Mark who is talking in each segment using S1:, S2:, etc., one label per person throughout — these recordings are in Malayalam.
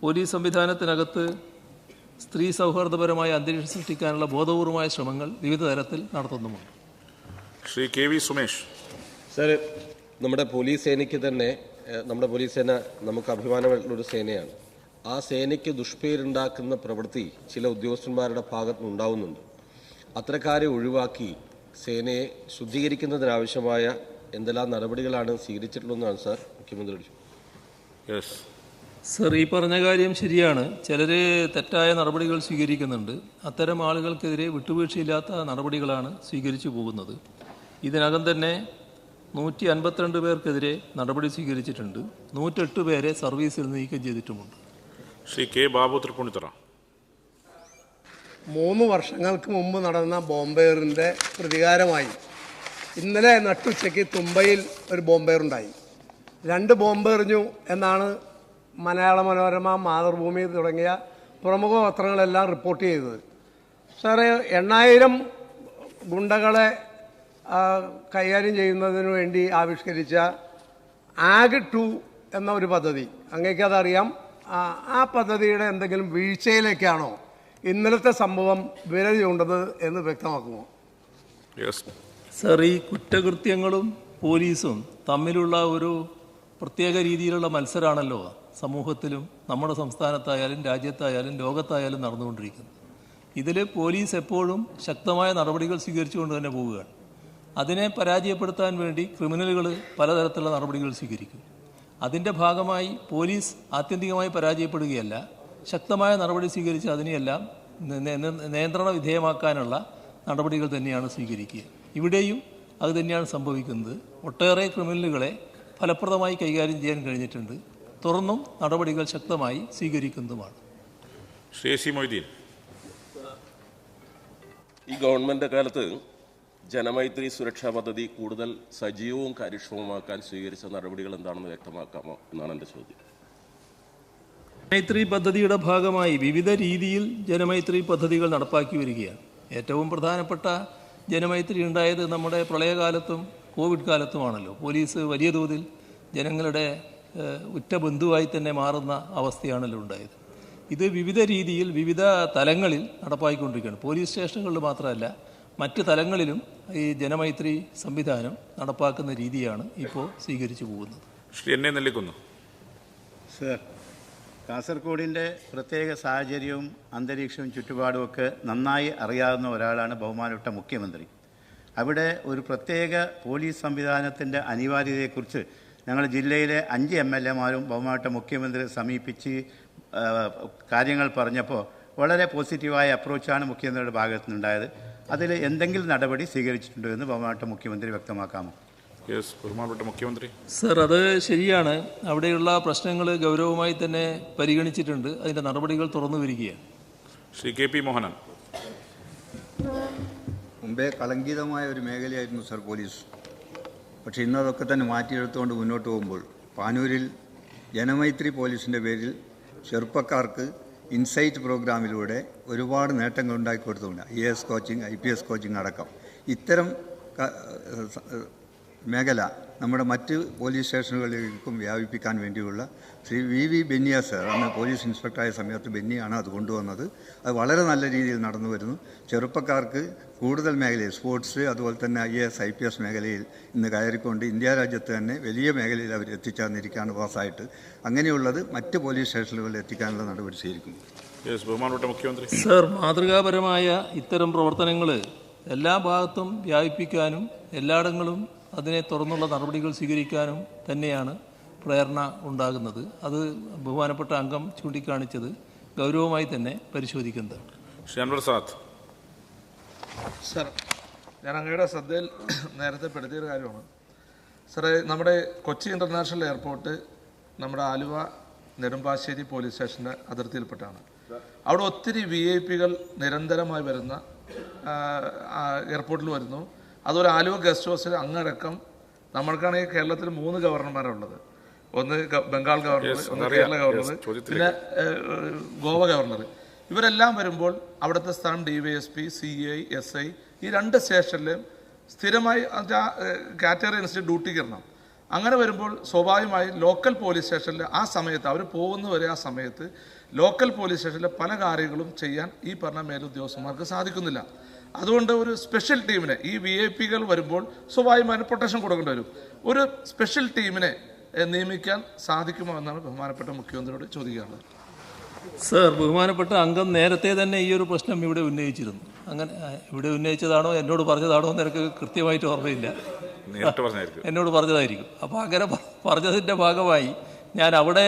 S1: പോലീസ് സംവിധാനത്തിനകത്ത് സ്ത്രീ സൗഹാർദ്ദപരമായ അന്തരീക്ഷം സൃഷ്ടിക്കാനുള്ള ബോധപൂർവമായ ശ്രമങ്ങൾ വിവിധ തരത്തിൽ നടത്തുന്നുമുണ്ട്.
S2: Shri K V Sumesh.
S3: Sir നമ്മുടെ പോലീസ് സേനയ്ക്ക് തന്നെ നമ്മുടെ പോലീസ് സേന നമുക്ക് അഭിമാനമുള്ളൊരു സേനയാണ്. ആ സേനയ്ക്ക് ദുഷ്പേരുണ്ടാക്കുന്ന പ്രവൃത്തി ചില ഉദ്യോഗസ്ഥന്മാരുടെ ഭാഗത്ത് നിന്നുണ്ടാവുന്നുണ്ട് അത്തരക്കാരെ ഒഴിവാക്കി സേനയെ ശുദ്ധീകരിക്കുന്നതിനാവശ്യമായ എന്തെല്ലാം നടപടികളാണ് സ്വീകരിച്ചിട്ടുള്ളതെന്നാണ് സാർ മുഖ്യമന്ത്രി
S2: യെസ്
S1: സർ ഈ പറഞ്ഞ കാര്യം ശരിയാണ്. ചിലർ തെറ്റായ നടപടികൾ സ്വീകരിക്കുന്നുണ്ട്. അത്തരം ആളുകൾക്കെതിരെ വിട്ടുവീഴ്ചയില്ലാത്ത നടപടികളാണ് സ്വീകരിച്ചു പോകുന്നത്. ഇതിനകം തന്നെ നൂറ്റി അൻപത്തിരണ്ട് പേർക്കെതിരെ നടപടി സ്വീകരിച്ചിട്ടുണ്ട്. നൂറ്റെട്ട് പേരെ സർവീസിൽ നീക്കം ചെയ്തിട്ടുമുണ്ട്.
S2: ശ്രീ കെ ബാബു തൃപ്പൂണിത്തറ.
S4: മൂന്ന് വർഷങ്ങൾക്ക് മുമ്പ് നടന്ന ബോംബെയറിന്റെ പ്രതികാരമായി ഇന്നലെ നട്ടുച്ചയ്ക്ക് തുമ്പയിൽ ഒരു ബോംബേറുണ്ടായി രണ്ട് ബോംബെറിഞ്ഞു എന്നാണ് മലയാള മനോരമ മാതൃഭൂമി തുടങ്ങിയ പ്രമുഖ പത്രങ്ങളെല്ലാം റിപ്പോർട്ട് ചെയ്തത്. സാറേ എണ്ണായിരം ഗുണ്ടകളെ കൈകാര്യം ചെയ്യുന്നതിന് വേണ്ടി ആവിഷ്കരിച്ച ആഗ് ടു എന്ന ഒരു പദ്ധതി. അങ്ങേക്ക് അതറിയാം. ആ, ആ പദ്ധതിയുടെ എന്തെങ്കിലും വീഴ്ചയിലേക്കാണോ ഇന്നലത്തെ സംഭവം വിരൽ ചൂണ്ടത് എന്ന് വ്യക്തമാക്കുമോ?
S2: സാർ
S1: സർ ഈ കുറ്റകൃത്യങ്ങളും പോലീസും തമ്മിലുള്ള ഒരു പ്രത്യേക രീതിയിലുള്ള മത്സരമാണല്ലോ സമൂഹത്തിലും നമ്മുടെ സംസ്ഥാനത്തായാലും രാജ്യത്തായാലും ലോകത്തായാലും നടന്നുകൊണ്ടിരിക്കുന്നത് ഇതിൽ പോലീസ് എപ്പോഴും ശക്തമായ നടപടികൾ സ്വീകരിച്ചുകൊണ്ട് തന്നെ പോവുകയാണ്. അതിനെ പരാജയപ്പെടുത്താൻ വേണ്ടി ക്രിമിനലുകൾ പലതരത്തിലുള്ള നടപടികൾ സ്വീകരിക്കും. അതിന്റെ ഭാഗമായി പോലീസ് ആത്യന്തികമായി പരാജയപ്പെടുകയല്ല ശക്തമായ നടപടി സ്വീകരിച്ച് അതിനെയെല്ലാം നിയന്ത്രണ വിധേയമാക്കാനുള്ള നടപടികൾ തന്നെയാണ് സ്വീകരിക്കുക. ഇവിടെയും അത് തന്നെയാണ് സംഭവിക്കുന്നത്. ഒട്ടേറെ ക്രിമിനലുകളെ ഫലപ്രദമായി കൈകാര്യം ചെയ്യാൻ കഴിഞ്ഞിട്ടുണ്ട്. തുറന്നും നടപടികൾ ശക്തമായി സ്വീകരിക്കുന്നതുമാണ്.
S2: ശ്രീ സി മൊയ്തീൻ.
S3: ഈ ഗവൺമെന്റ് കാലത്ത് ജനമൈത്രി സുരക്ഷാ പദ്ധതി കൂടുതൽ സജീവവും കാര്യക്ഷമമാക്കാൻ സ്വീകരിച്ച നടപടികൾ എന്താണെന്ന് വ്യക്തമാക്കാമോ എന്നാണ് എന്റെ ചോദ്യം.
S1: ജനമൈത്രി പദ്ധതിയുടെ ഭാഗമായി വിവിധ രീതിയിൽ ജനമൈത്രി പദ്ധതികൾ നടപ്പാക്കി വരികയാണ്. ഏറ്റവും പ്രധാനപ്പെട്ട ജനമൈത്രി ഉണ്ടായത് നമ്മുടെ പ്രളയകാലത്തും കോവിഡ് കാലത്തുമാണല്ലോ. പോലീസ് വലിയ തോതിൽ ജനങ്ങളുടെ ഉറ്റ ബന്ധുവായി തന്നെ മാറുന്ന അവസ്ഥയാണല്ലോ ഉണ്ടായത്. ഇത് വിവിധ രീതിയിൽ വിവിധ തലങ്ങളിൽ നടപ്പാക്കിക്കൊണ്ടിരിക്കുകയാണ് പോലീസ് സ്റ്റേഷനുകളിൽ മാത്രമല്ല മറ്റ് തലങ്ങളിലും ഈ ജനമൈത്രി സംവിധാനം നടപ്പാക്കുന്ന രീതിയാണ് ഇപ്പോൾ സ്വീകരിച്ചു പോകുന്നത്.
S2: ശ്രീ എന്നെ നെല്ലിക്കുന്നു
S5: സർ കാസർഗോഡിന്റെ പ്രത്യേക സാഹചര്യവും അന്തരീക്ഷവും ചുറ്റുപാടുമൊക്കെ നന്നായി അറിയാവുന്ന ഒരാളാണ് ബഹുമാനപ്പെട്ട മുഖ്യമന്ത്രി. അവിടെ ഒരു പ്രത്യേക പോലീസ് സംവിധാനത്തിന്റെ അനിവാര്യതയെക്കുറിച്ച് ഞങ്ങൾ ജില്ലയിലെ അഞ്ച് എം എൽ എമാരും ബഹുമാനപ്പെട്ട മുഖ്യമന്ത്രിയെ സമീപിച്ച് കാര്യങ്ങൾ പറഞ്ഞപ്പോൾ വളരെ പോസിറ്റീവായ അപ്രോച്ചാണ് മുഖ്യമന്ത്രിയുടെ ഭാഗത്തു നിന്നുണ്ടായത് അതിൽ എന്തെങ്കിലും നടപടി സ്വീകരിച്ചിട്ടുണ്ടോ എന്ന് ബഹുമാനപ്പെട്ട മുഖ്യമന്ത്രി വ്യക്തമാക്കാമോ?
S2: യെസ് ബഹുമാനപ്പെട്ട മുഖ്യമന്ത്രി.
S1: സർ അത് ശരിയാണ്. അവിടെയുള്ള പ്രശ്നങ്ങൾ ഗൗരവമായി തന്നെ പരിഗണിച്ചിട്ടുണ്ട്. അതിന്റെ നടപടികൾ തുറന്നു വരികയാണ്.
S2: Shri K P Mohanan.
S6: മുമ്പേ കളങ്കിതമായ ഒരു മേഖലയായിരുന്നു സർ പോലീസ്. പക്ഷേ ഇന്നതൊക്കെ തന്നെ മാറ്റിയെടുത്തുകൊണ്ട് മുന്നോട്ട് പോകുമ്പോൾ പാനൂരിൽ ജനമൈത്രി പോലീസിന്റെ പേരിൽ ചെറുപ്പക്കാർക്ക് ഇൻസൈറ്റ് പ്രോഗ്രാമിലൂടെ ഒരുപാട് നേട്ടങ്ങൾ ഉണ്ടാക്കി കൊടുത്തുകൊണ്ട് I S coaching I P S coaching അടക്കം. ഇത്തരം മേഖല നമ്മുടെ മറ്റ് പോലീസ് സ്റ്റേഷനുകളിലേക്കും വ്യാപിപ്പിക്കാൻ വേണ്ടിയുള്ള ശ്രീ വി വി ബെന്നിയ സർ അന്ന് പോലീസ് ഇൻസ്പെക്ടറായ സമയത്ത് ബെന്നിയാണ് അത് കൊണ്ടുവന്നത്. അത് വളരെ നല്ല രീതിയിൽ നടന്നു വരുന്നു. ചെറുപ്പക്കാർക്ക് കൂടുതൽ മേഖലയിൽ സ്പോർട്സ് അതുപോലെ തന്നെ I S I P S മേഖലയിൽ ഇന്ന് കയറിക്കൊണ്ട് ഇന്ത്യ രാജ്യത്ത് തന്നെ വലിയ മേഖലയിൽ അവർ എത്തിച്ചേർന്നിരിക്കുകയാണ് പാസ്സായിട്ട് അങ്ങനെയുള്ളത് മറ്റ് പോലീസ് സ്റ്റേഷനുകളിൽ എത്തിക്കാനുള്ള നടപടി സ്വീകരിക്കും
S2: ബഹുമാനപ്പെട്ട മുഖ്യമന്ത്രി.
S1: സർ മാതൃകാപരമായ ഇത്തരം പ്രവർത്തനങ്ങൾ എല്ലാ ഭാഗത്തും വ്യാപിപ്പിക്കാനും എല്ലായിടങ്ങളും അതിനെ തുറന്നുള്ള നടപടികൾ സ്വീകരിക്കാനും തന്നെയാണ് പ്രേരണ ഉണ്ടാകുന്നത്. അത് ബഹുമാനപ്പെട്ട അംഗം ചൂണ്ടിക്കാണിച്ചത് ഗൗരവമായി തന്നെ പരിശോധിക്കുന്നതാണ്
S2: അൻവർ സാദ്.
S7: സർ ഞാൻ അങ്ങയുടെ ശ്രദ്ധയിൽ നേരത്തെ പെടുത്തിയൊരു കാര്യമാണ്. സാറേ നമ്മുടെ കൊച്ചി ഇന്റർനാഷണൽ എയർപോർട്ട് നമ്മുടെ ആലുവ നെടുമ്പാശ്ശേരി പോലീസ് സ്റ്റേഷന്റെ അതിർത്തിയിൽപ്പെട്ടാണ്. അവിടെ ഒത്തിരി വി ഐ പികൾ നിരന്തരമായി വരുന്ന എയർപോർട്ടിൽ വരുന്നു. അതുപോലെ ആലുവ ഗസ്റ്റ് ഹൗസിൽ അങ്ങടക്കം നമ്മൾക്കാണെങ്കിൽ കേരളത്തിൽ മൂന്ന് ഗവർണർമാരുള്ളത്. ഒന്ന് ബംഗാൾ ഗവർണർ ഒന്ന് കേരള ഗവർണർ പിന്നെ ഗോവ ഗവർണർ. ഇവരെല്ലാം വരുമ്പോൾ അവിടുത്തെ സ്ഥലം D Y S P C I S I ഈ രണ്ട് സ്റ്റേഷനിലും സ്ഥിരമായി കാറ്റഗറി അനുസരിച്ച് ഡ്യൂട്ടി കയറണം. അങ്ങനെ വരുമ്പോൾ സ്വാഭാവികമായി ലോക്കൽ പോലീസ് സ്റ്റേഷനിൽ ആ സമയത്ത് അവർ പോകുന്നവരെ ആ സമയത്ത് ലോക്കൽ പോലീസ് സ്റ്റേഷനിലെ പല കാര്യങ്ങളും ചെയ്യാൻ ഈ പറഞ്ഞ മേലുദ്യോഗസ്ഥന്മാർക്ക് സാധിക്കുന്നില്ല. അതുകൊണ്ട് ഒരു സ്പെഷ്യൽ ടീമിനെ ഈ വി ഐ പികൾ വരുമ്പോൾ സ്വാഭാവികമായും പ്രൊട്ടക്ഷൻ കൊടുക്കേണ്ടി വരും. ഒരു സ്പെഷ്യൽ ടീമിനെ നിയമിക്കാൻ സാധിക്കുമോ എന്നാണ് ബഹുമാനപ്പെട്ട മുഖ്യമന്ത്രിയോട് ചോദിക്കാനുള്ളത്.
S1: സർ ബഹുമാനപ്പെട്ട അംഗം നേരത്തെ തന്നെ ഈ ഒരു പ്രശ്നം ഇവിടെ ഉന്നയിച്ചിരുന്നു. അങ്ങനെ ഇവിടെ ഉന്നയിച്ചതാണോ എന്നോട് പറഞ്ഞതാണോ എന്ന് എനിക്ക് കൃത്യമായിട്ട് ഓർമ്മയില്ല.
S2: നേരിട്ട് പറഞ്ഞായിരിക്കും.
S1: എന്നോട് പറഞ്ഞതായിരിക്കും. അപ്പോൾ അങ്ങനെ പറഞ്ഞതിന്റെ ഭാഗമായി ഞാൻ അവിടെ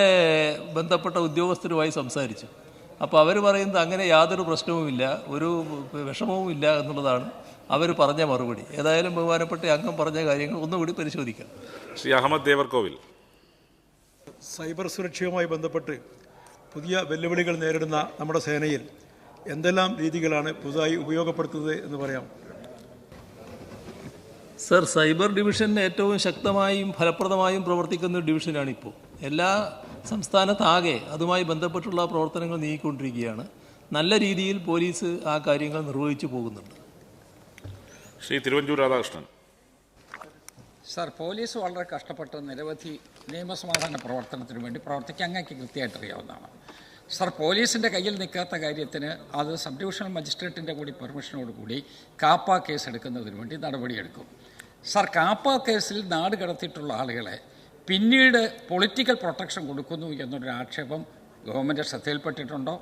S1: ബന്ധപ്പെട്ട ഉദ്യോഗസ്ഥരുമായി സംസാരിച്ചു. അപ്പോൾ അവർ പറയുന്നത് അങ്ങനെ യാതൊരു പ്രശ്നവുമില്ല ഒരു വിഷമവും ഇല്ല എന്നുള്ളതാണ് അവർ പറഞ്ഞ മറുപടി. ഏതായാലും ബഹുമാനപ്പെട്ട അംഗം പറഞ്ഞ കാര്യങ്ങൾ ഒന്നുകൂടി പരിശോധിക്കാം.
S2: ശ്രീ അഹമ്മദ് ദേവർകോവിൽ.
S8: സൈബർ സുരക്ഷയുമായി ബന്ധപ്പെട്ട് പുതിയ വെല്ലുവിളികൾ നേരിടുന്ന നമ്മുടെ സേനയിൽ എന്തെല്ലാം രീതികളാണ് പുതുതായി ഉപയോഗപ്പെടുത്തുന്നത് എന്ന് പറയാം
S1: സർ സൈബർ ഡിവിഷൻ ഏറ്റവും ശക്തമായും ഫലപ്രദമായും പ്രവർത്തിക്കുന്ന ഡിവിഷനാണിപ്പോൾ ഡിവിഷനാണ് ഇപ്പോൾ എല്ലാ സംസ്ഥാനത്താകെ അതുമായി ബന്ധപ്പെട്ടുള്ള പ്രവർത്തനങ്ങൾ നീങ്ങിക്കൊണ്ടിരിക്കുകയാണ്. നല്ല രീതിയിൽ പോലീസ് ആ കാര്യങ്ങൾ നിർവഹിച്ചു പോകുന്നുണ്ട്.
S2: ശ്രീ തിരുവഞ്ചൂർ രാധാകൃഷ്ണൻ.
S9: സാർ പോലീസ് വളരെ കഷ്ടപ്പെട്ട് നിരവധി നിയമസമാധാന പ്രവർത്തനത്തിന് വേണ്ടി പ്രവർത്തിക്കാൻ അങ്ങേക്ക് കൃത്യമായിട്ട് അറിയാവുന്നതാണ്. സാർ പോലീസിന്റെ കയ്യിൽ നിൽക്കാത്ത കാര്യത്തിന് അത് സബ് ഡിവിഷണൽ മജിസ്ട്രേറ്റിന്റെ കൂടി പെർമിഷനോടുകൂടി കാപ്പ കേസ് എടുക്കുന്നതിന് വേണ്ടി നടപടിയെടുക്കും. സാർ കാപ്പ കേസിൽ നാട് കടത്തിയിട്ടുള്ള ആളുകളെ പിന്നീട് പൊളിറ്റിക്കൽ പ്രൊട്ടക്ഷൻ കൊടുക്കുന്നു എന്നൊരു ആക്ഷേപം ഗവൺമെന്റ് ശ്രദ്ധയിൽപ്പെട്ടിട്ടുണ്ടോ?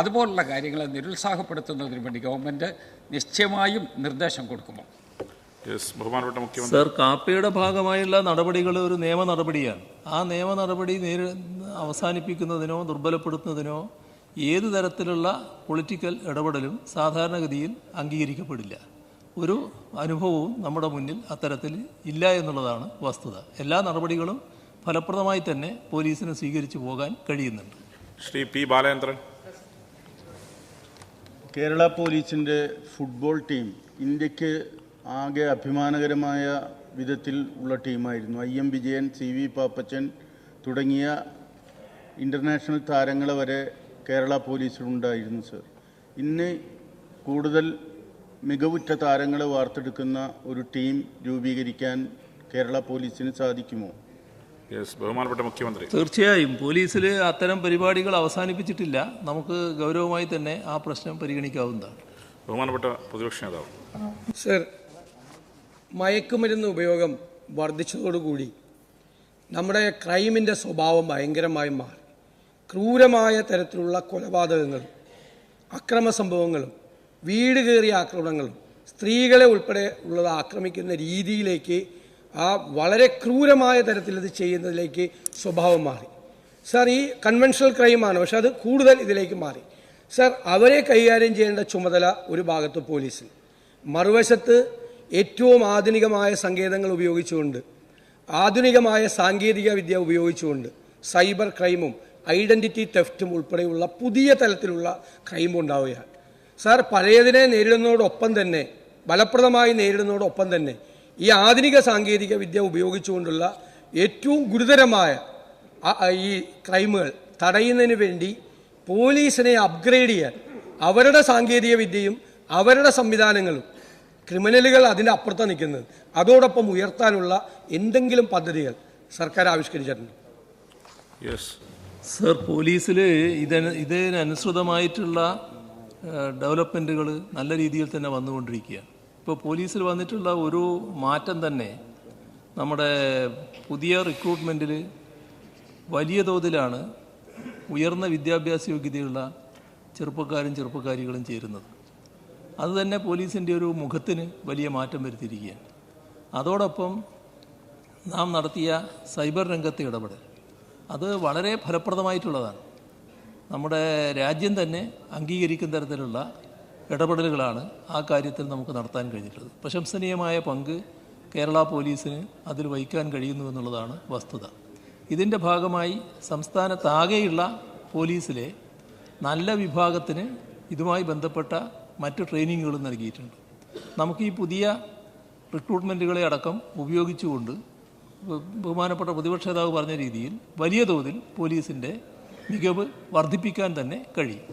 S9: അതുപോലുള്ള കാര്യങ്ങളെ നിരുത്സാഹപ്പെടുത്തുന്നതിന് വേണ്ടി ഗവൺമെന്റ് നിശ്ചയമായും നിർദ്ദേശം കൊടുക്കുമോ?
S2: യെസ് ബഹുമാനപ്പെട്ട മുഖ്യമന്ത്രി.
S1: സർ കാപ്പയുടെ ഭാഗമായുള്ള നടപടികൾ ഒരു നിയമ നടപടിയാണ്. ആ നിയമ നടപടി നേരി അവസാനിപ്പിക്കുന്നതിനോ ദുർബലപ്പെടുത്തുന്നതിനോ ഏത് തരത്തിലുള്ള പൊളിറ്റിക്കൽ ഇടപെടലും സാധാരണഗതിയിൽ അംഗീകരിക്കപ്പെടില്ല. ഒരു അനുഭവവും നമ്മുടെ മുന്നിൽ അത്തരത്തിൽ ഇല്ല എന്നുള്ളതാണ് വസ്തുത. എല്ലാ നടപടികളും ഫലപ്രദമായി തന്നെ പോലീസിന് സ്വീകരിച്ചു പോകാൻ കഴിയുന്നുണ്ട്.
S2: ശ്രീ പി ബാലേന്ദ്രൻ.
S10: കേരള പോലീസിന്റെ ഫുട്ബോൾ ടീം ഇന്ത്യയ്ക്ക് ആകെ അഭിമാനകരമായ വിധത്തിൽ ഉള്ള ടീമായിരുന്നു. I M Vijayan C V Pappachan തുടങ്ങിയ ഇന്റർനാഷണൽ താരങ്ങളെ വരെ കേരള പോലീസിലുണ്ടായിരുന്നു സർ. ഇന്ന് കൂടുതൽ മികവുറ്റ താരങ്ങളെ വാർത്തെടുക്കുന്ന ഒരു ടീം രൂപീകരിക്കാൻ കേരള പോലീസിന് സാധിക്കുമോ?
S2: ബഹുമാനപ്പെട്ട മുഖ്യമന്ത്രി.
S1: തീർച്ചയായും. പോലീസിൽ അത്തരം പരിപാടികൾ അവസാനിപ്പിച്ചിട്ടില്ല. നമുക്ക് ഗൗരവമായി തന്നെ ആ പ്രശ്നം പരിഗണിക്കാവുന്നതാണ്.
S2: ബഹുമാനപ്പെട്ട പ്രതിപക്ഷ നേതാവ്.
S4: സർ മയക്കുമരുന്ന് ഉപയോഗം വർദ്ധിച്ചതോടുകൂടി നമ്മുടെ ക്രൈമിന്റെ സ്വഭാവം ഭയങ്കരമായി മാറി. ക്രൂരമായ തരത്തിലുള്ള കൊലപാതകങ്ങളും അക്രമ സംഭവങ്ങളും വീട് കയറിയ ആക്രമണങ്ങളും സ്ത്രീകളെ ഉൾപ്പെടെ ഉള്ളത് ആക്രമിക്കുന്ന രീതിയിലേക്ക് ആ വളരെ ക്രൂരമായ തരത്തിൽ ഇത് ചെയ്യുന്നതിലേക്ക് സ്വഭാവം മാറി. സാർ ഈ കൺവെൻഷണൽ ക്രൈമാണ് പക്ഷെ അത് കൂടുതൽ ഇതിലേക്ക് മാറി. സർ അവരെ കൈകാര്യം ചെയ്യേണ്ട ചുമതല ഒരു ഭാഗത്ത് പോലീസിന് മറുവശത്ത് ഏറ്റവും ആധുനികമായ സങ്കേതങ്ങൾ ഉപയോഗിച്ചുകൊണ്ട് ആധുനികമായ സാങ്കേതിക വിദ്യ ഉപയോഗിച്ചുകൊണ്ട് സൈബർ ക്രൈമും ഐഡന്റിറ്റി തെഫ്റ്റും ഉൾപ്പെടെയുള്ള പുതിയ തലത്തിലുള്ള ക്രൈം ഉണ്ടാവുകയാണ്. സാർ പഴയതിനെ നേരിടുന്നതോടൊപ്പം തന്നെ ഫലപ്രദമായി നേരിടുന്നതോടൊപ്പം തന്നെ ഈ ആധുനിക സാങ്കേതിക വിദ്യ ഉപയോഗിച്ചുകൊണ്ടുള്ള ഏറ്റവും ഗുരുതരമായ ഈ ക്രൈമുകൾ തടയുന്നതിന് വേണ്ടി പോലീസിനെ അപ്ഗ്രേഡ് ചെയ്യാൻ അവരുടെ സാങ്കേതിക വിദ്യയും അവരുടെ സംവിധാനങ്ങളും ക്രിമിനലുകൾ അതിന്റെ അപ്പുറത്താണ് നിൽക്കുന്നത്. അതോടൊപ്പം ഉയർത്താനുള്ള എന്തെങ്കിലും പദ്ധതികൾ സർക്കാർ ആവിഷ്കരിച്ചിട്ടുണ്ട്?
S2: യെസ്
S1: സർ പോലീസിൽ ഇതിന് ഇതിനനുസൃതമായിട്ടുള്ള ഡെവലപ്മെന്റുകൾ നല്ല രീതിയിൽ തന്നെ വന്നുകൊണ്ടിരിക്കുകയാണ് ഇപ്പോൾ പോലീസിൽ വന്നിട്ടുള്ള ഒരു മാറ്റം തന്നെ നമ്മുടെ പുതിയ റിക്രൂട്ട്മെന്റിൽ വലിയ തോതിലാണ് ഉയർന്ന വിദ്യാഭ്യാസ യോഗ്യതയുള്ള ചെറുപ്പക്കാരും ചെറുപ്പക്കാരികളും ചേരുന്നത്. അത് തന്നെ പോലീസിന്റെ ഒരു മുഖത്തിന് വലിയ മാറ്റം വരുത്തിയിരിക്കുകയാണ്. അതോടൊപ്പം നാം നടത്തിയ സൈബർ രംഗത്തെ ഇടപെടൽ. അത് വളരെ ഫലപ്രദമായിട്ടുള്ളതാണ്. നമ്മുടെ രാജ്യം തന്നെ അംഗീകരിക്കുന്ന തരത്തിലുള്ള ഇടപെടലുകളാണ് ആ കാര്യത്തിൽ നമുക്ക് നടത്താൻ കഴിഞ്ഞിട്ടുള്ളത്. പ്രശംസനീയമായ പങ്ക് കേരള പോലീസിന് അതിൽ വഹിക്കാൻ കഴിയുന്നു എന്നുള്ളതാണ് വസ്തുത. ഇതിന്റെ ഭാഗമായി സംസ്ഥാനത്താകെയുള്ള പോലീസിലെ നല്ല വിഭാഗത്തിന് ഇതുമായി ബന്ധപ്പെട്ട മറ്റ് ട്രെയിനിങ്ങുകളും നൽകിയിട്ടുണ്ട്. നമുക്ക് ഈ പുതിയ റിക്രൂട്ട്മെന്റുകളെ അടക്കം ഉപയോഗിച്ചുകൊണ്ട് ബഹുമാനപ്പെട്ട പ്രതിപക്ഷ നേതാവ് പറഞ്ഞ രീതിയിൽ വലിയ തോതിൽ പോലീസിന്റെ മികവ് വർദ്ധിപ്പിക്കാൻ തന്നെ കഴിയും.